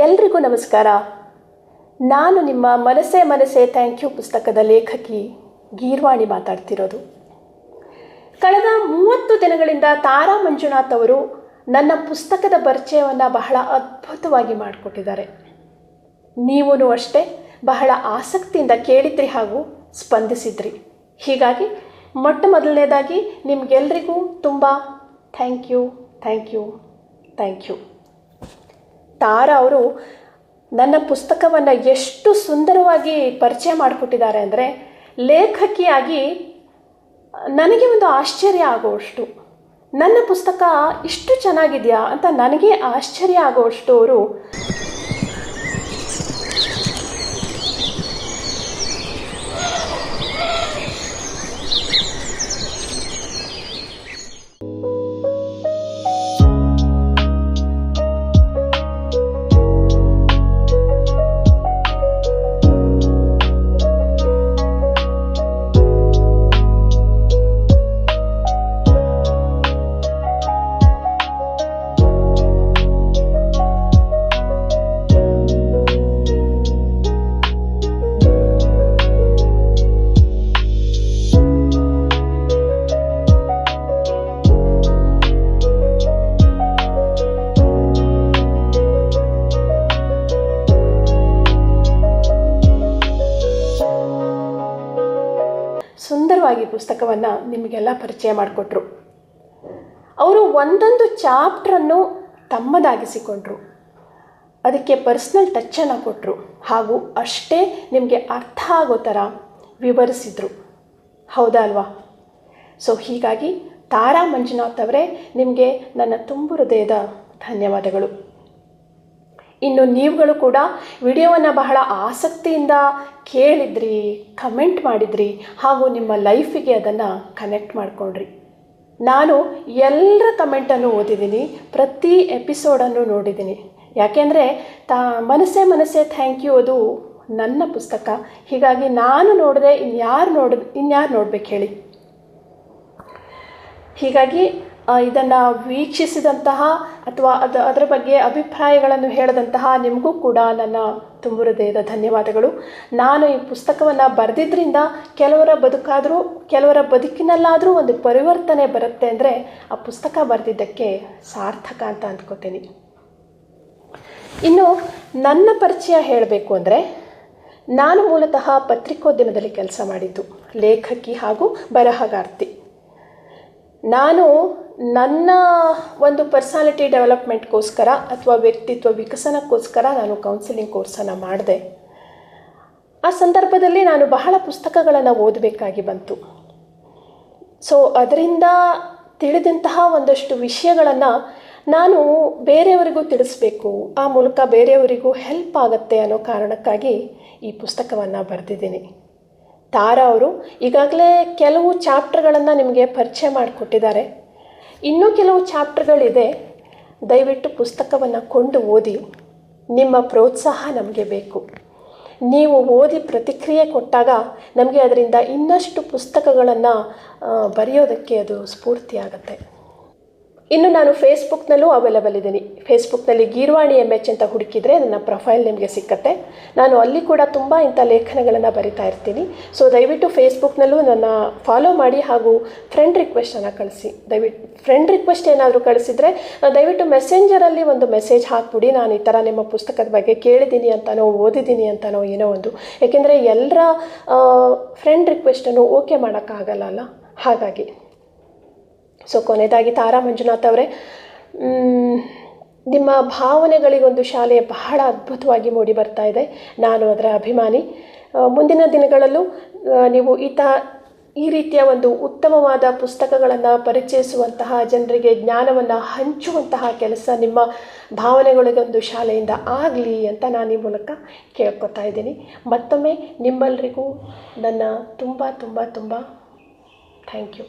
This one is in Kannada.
ಎಲ್ರಿಗೂ ನಮಸ್ಕಾರ. ನಾನು ನಿಮ್ಮ ಮನಸೆ ಮನಸ್ಸೇ ಥ್ಯಾಂಕ್ ಯು ಪುಸ್ತಕದ ಲೇಖಕಿ ಗೀರ್ವಾಣಿ ಮಾತಾಡ್ತಿರೋದು. ಕಳೆದ ಮೂವತ್ತು ದಿನಗಳಿಂದ ತಾರಾ ಮಂಜುನಾಥ್ ಅವರು ನನ್ನ ಪುಸ್ತಕದ ಪರಿಚಯವನ್ನು ಬಹಳ ಅದ್ಭುತವಾಗಿ ಮಾಡಿಕೊಟ್ಟಿದ್ದಾರೆ. ನೀವೂ ಅಷ್ಟೇ ಬಹಳ ಆಸಕ್ತಿಯಿಂದ ಕೇಳಿದ್ರಿ ಹಾಗೂ ಸ್ಪಂದಿಸಿದ್ರಿ. ಹೀಗಾಗಿ ಮೊಟ್ಟ ಮೊದಲನೇದಾಗಿ ನಿಮಗೆಲ್ರಿಗೂ ತುಂಬ thank you thank you thank you. Tara ಅವರು ನನ್ನ ಪುಸ್ತಕವನ್ನು ಎಷ್ಟು ಸುಂದರವಾಗಿ ಪರಿಚಯ ಮಾಡಿಕೊಟ್ಟಿದ್ದಾರೆ ಅಂದರೆ ಲೇಖಕಿಯಾಗಿ ನನಗೆ ಒಂದು ಆಶ್ಚರ್ಯ ಆಗುವಷ್ಟು, ನನ್ನ ಪುಸ್ತಕ ಇಷ್ಟು ಚೆನ್ನಾಗಿದೆಯಾ ಅಂತ ನನಗೆ ಆಶ್ಚರ್ಯ ಆಗುವಷ್ಟು ಅವರು ಸುಂದರವಾಗಿ ಪುಸ್ತಕವನ್ನು ನಿಮಗೆಲ್ಲ ಪರಿಚಯ ಮಾಡಿಕೊಟ್ರು. ಅವರು ಒಂದೊಂದು ಚಾಪ್ಟ್ರನ್ನು ತಮ್ಮದಾಗಿಸಿಕೊಂಡ್ರು. ಅದಕ್ಕೆ ಪರ್ಸ್ನಲ್ ಟಚ್ಚನ್ನು ಕೊಟ್ಟರು ಹಾಗೂ ಅಷ್ಟೇ ನಿಮಗೆ ಅರ್ಥ ಆಗೋ ಥರ ವಿವರಿಸಿದರು. ಹೌದಾ ಅಲ್ವಾ? ಸೊ ಹೀಗಾಗಿ ತಾರಾ ಮಂಜುನಾಥ್ ಅವರೇ ನಿಮಗೆ ನನ್ನ ತುಂಬು ಹೃದಯದ ಧನ್ಯವಾದಗಳು. ಇನ್ನು ನೀವುಗಳು ಕೂಡ ವಿಡಿಯೋವನ್ನು ಬಹಳ ಆಸಕ್ತಿಯಿಂದ ಕೇಳಿದ್ರಿ, ಕಮೆಂಟ್ ಮಾಡಿದ್ರಿ ಹಾಗೂ ನಿಮ್ಮ ಲೈಫಿಗೆ ಅದನ್ನು ಕನೆಕ್ಟ್ ಮಾಡಿಕೊಂಡ್ರಿ. ನಾನು ಎಲ್ಲರ ಕಮೆಂಟನ್ನು ಓದಿದ್ದೀನಿ, ಪ್ರತಿ ಎಪಿಸೋಡನ್ನು ನೋಡಿದ್ದೀನಿ. ಯಾಕೆಂದರೆ ತಾ, ಮನಸ್ಸೇ ಮನಸ್ಸೇ ಥ್ಯಾಂಕ್ ಯು ಅದು ನನ್ನ ಪುಸ್ತಕ. ಹೀಗಾಗಿ ನಾನು ನೋಡಿದೆ ಇನ್ಯಾರು ನೋಡ್, ಇನ್ಯಾರು ನೋಡ್ಬೇಕು ಹೇಳಿ. ಹೀಗಾಗಿ ಇದನ್ನು ವೀಕ್ಷಿಸಿದಂತಹ ಅಥವಾ ಅದು, ಅದರ ಬಗ್ಗೆ ಅಭಿಪ್ರಾಯಗಳನ್ನು ಹೇಳಿದಂತಹ ನಿಮಗೂ ಕೂಡ ನನ್ನ ತುಂಬು ಹೃದಯದ ಧನ್ಯವಾದಗಳು. ನಾನು ಈ ಪುಸ್ತಕವನ್ನು ಬರೆದಿದ್ದರಿಂದ ಕೆಲವರ ಬದುಕಾದರೂ, ಕೆಲವರ ಬದುಕಿನಲ್ಲಾದರೂ ಒಂದು ಪರಿವರ್ತನೆ ಬರುತ್ತೆ ಅಂದರೆ ಆ ಪುಸ್ತಕ ಬರೆದಿದ್ದಕ್ಕೆ ಸಾರ್ಥಕ ಅಂತ ಅಂದ್ಕೋತೀನಿ. ಇನ್ನು ನನ್ನ ಪರಿಚಯ ಹೇಳಬೇಕು ಅಂದರೆ ನಾನು ಮೂಲತಃ ಪತ್ರಿಕೋದ್ಯಮದಲ್ಲಿ ಕೆಲಸ ಮಾಡಿದ್ದು, ಲೇಖಕಿ ಹಾಗೂ ಬರಹಗಾರ್ತಿ. ನಾನು ನನ್ನ ಒಂದು ಪರ್ಸನಾಲಿಟಿ ಡೆವಲಪ್ಮೆಂಟ್ಗೋಸ್ಕರ ಅಥವಾ ವ್ಯಕ್ತಿತ್ವ ವಿಕಸನಕ್ಕೋಸ್ಕರ ನಾನು ಕೌನ್ಸಿಲಿಂಗ್ ಕೋರ್ಸನ್ನು ಮಾಡಿದೆ. ಆ ಸಂದರ್ಭದಲ್ಲಿ ನಾನು ಬಹಳ ಪುಸ್ತಕಗಳನ್ನು ಓದಬೇಕಾಗಿ ಬಂತು. ಸೊ ಅದರಿಂದ ತಿಳಿದಂತಹ ಒಂದಷ್ಟು ವಿಷಯಗಳನ್ನು ನಾನು ಬೇರೆಯವರಿಗೂ ತಿಳಿಸ್ಬೇಕು. ಆ ಮೂಲಕ ಬೇರೆಯವರಿಗೂ ಹೆಲ್ಪ್ ಆಗುತ್ತೆ ಅನ್ನೋ ಕಾರಣಕ್ಕಾಗಿ ಈ ಪುಸ್ತಕವನ್ನು ಬರೆದಿದ್ದೀನಿ. ತಾರಾ ಅವರು ಈಗಾಗಲೇ ಕೆಲವು ಚಾಪ್ಟರ್ಗಳನ್ನು ನಿಮಗೆ ಪರಿಚಯ ಮಾಡಿಕೊಟ್ಟಿದ್ದಾರೆ. ಇನ್ನೂ ಕೆಲವು ಚಾಪ್ಟರ್ಗಳಿದೆ. ದಯವಿಟ್ಟು ಪುಸ್ತಕವನ್ನು ಕೊಂಡು ಓದಿ. ನಿಮ್ಮ ಪ್ರೋತ್ಸಾಹ ನಮಗೆ ಬೇಕು. ನೀವು ಓದಿ ಪ್ರತಿಕ್ರಿಯೆ ಕೊಟ್ಟಾಗ ನಮಗೆ ಅದರಿಂದ ಇನ್ನಷ್ಟು ಪುಸ್ತಕಗಳನ್ನು ಬರೆಯೋದಕ್ಕೆ ಅದು ಸ್ಫೂರ್ತಿಯಾಗತ್ತೆ. ಇನ್ನು ನಾನು ಫೇಸ್ಬುಕ್ನಲ್ಲೂ ಅವೈಲಬಲ್ ಇದ್ದೀನಿ. ಫೇಸ್ಬುಕ್ನಲ್ಲಿ ಗೀರ್ವಾಣಿ ಎಂ ಎಚ್ ಅಂತ ಹುಡುಕಿದರೆ ನನ್ನ ಪ್ರೊಫೈಲ್ ನಿಮಗೆ ಸಿಕ್ಕತ್ತೆ. ನಾನು ಅಲ್ಲಿ ಕೂಡ ತುಂಬ ಇಂಥ ಲೇಖನಗಳನ್ನು ಬರಿತಾ ಇರ್ತೀನಿ. ಸೊ ದಯವಿಟ್ಟು ಫೇಸ್ಬುಕ್ನಲ್ಲೂ ನನ್ನ ಫಾಲೋ ಮಾಡಿ ಹಾಗೂ ಫ್ರೆಂಡ್ ರಿಕ್ವೆಸ್ಟನ್ನು ಕಳಿಸಿ. ದಯವಿಟ್ಟು ಫ್ರೆಂಡ್ ರಿಕ್ವೆಸ್ಟ್ ಏನಾದರೂ ಕಳಿಸಿದರೆ ದಯವಿಟ್ಟು ಮೆಸೆಂಜರಲ್ಲಿ ಒಂದು ಮೆಸೇಜ್ ಹಾಕ್ಬಿಡಿ. ನಾನು ಈ ಥರ ನಿಮ್ಮ ಪುಸ್ತಕದ ಬಗ್ಗೆ ಕೇಳಿದ್ದೀನಿ ಅಂತನೋ, ಓದಿದ್ದೀನಿ ಅಂತನೋ, ಏನೋ ಒಂದು. ಏಕೆಂದರೆ ಎಲ್ಲರ ಫ್ರೆಂಡ್ ರಿಕ್ವೆಸ್ಟನ್ನು ಓಕೆ ಮಾಡೋಕ್ಕಾಗಲ್ಲ ಅಲ್ಲ? ಹಾಗಾಗಿ. ಸೊ ಕೊನೆಯದಾಗಿ ತಾರಾ ಮಂಜುನಾಥ್ ಅವರೇ ನಿಮ್ಮ ಭಾವನೆಗಳಿಗೊಂದು ಶಾಲೆ ಬಹಳ ಅದ್ಭುತವಾಗಿ ಮೂಡಿ ಬರ್ತಾ ಇದೆ. ನಾನು ಅದರ ಅಭಿಮಾನಿ. ಮುಂದಿನ ದಿನಗಳಲ್ಲೂ ನೀವು ಈತ ಈ ರೀತಿಯ ಒಂದು ಉತ್ತಮವಾದ ಪುಸ್ತಕಗಳನ್ನು ಪರಿಚಯಿಸುವಂತಹ, ಜನರಿಗೆ ಜ್ಞಾನವನ್ನು ಹಂಚುವಂತಹ ಕೆಲಸ ನಿಮ್ಮ ಭಾವನೆಗಳಿಗೊಂದು ಶಾಲೆಯಿಂದ ಆಗಲಿ ಅಂತ ನಾನು ಈ ಮೂಲಕ ಕೇಳ್ಕೊತಾ ಇದ್ದೀನಿ. ಮತ್ತೊಮ್ಮೆ ನಿಮ್ಮೆಲ್ಲರಿಗೂ ನನ್ನ ತುಂಬ ತುಂಬ ತುಂಬ ಥ್ಯಾಂಕ್ ಯು